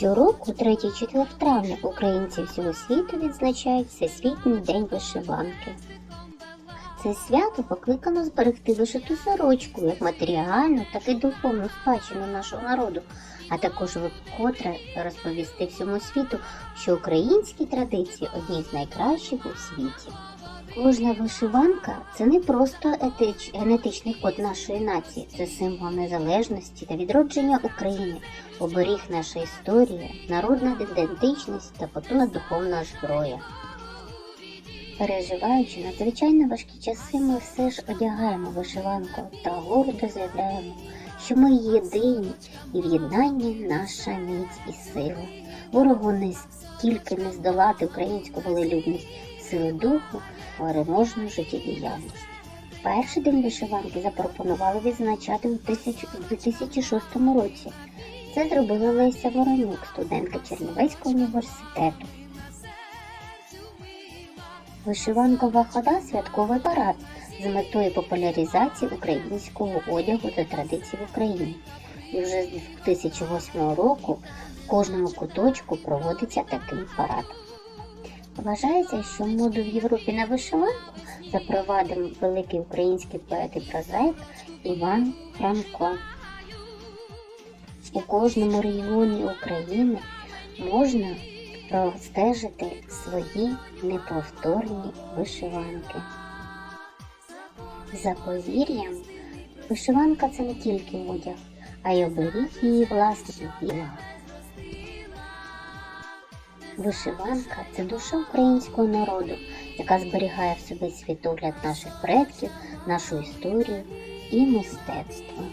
Щороку, 3-4 травня, українці всього світу відзначають Всесвітній день вишиванки. Це свято покликано зберегти вишиту сорочку як матеріальну, так і духовну спадщину нашого народу, а також вкотре розповісти всьому світу, що українські традиції одні з найкращих у світі. Кожна вишиванка це не просто етич, генетичний код нашої нації, це символ незалежності та відродження України, оберіг наша історія, народна ідентичність та потужна духовна зброя. Переживаючи надзвичайно важкі часи, ми все ж одягаємо вишиванку та гордо заявляємо, що ми єдині і в єднанні наша міць і сила. Ворогу не стільки не здолати українську волелюбність, сили духу, переможну життєдіяльність. Перший день вишиванки запропонували відзначати у 2006 році. Це зробила Леся Воронюк, студентка Чернівецького університету. Вишиванкова хода святковий парад з метою популяризації українського одягу та традицій в Україні. І вже з 2008 року в кожному куточку проводиться такий парад. Вважається, що моду в Європі на вишиванку запровадив великий український поет і прозаїк Іван Франко. У кожному регіоні України можна простежити свої неповторні вишиванки. За повір'ям, вишиванка це не тільки одяг, а й оберіг її власного діла. Вишиванка це душа українського народу, яка зберігає в собі світогляд наших предків, нашу історію і мистецтво.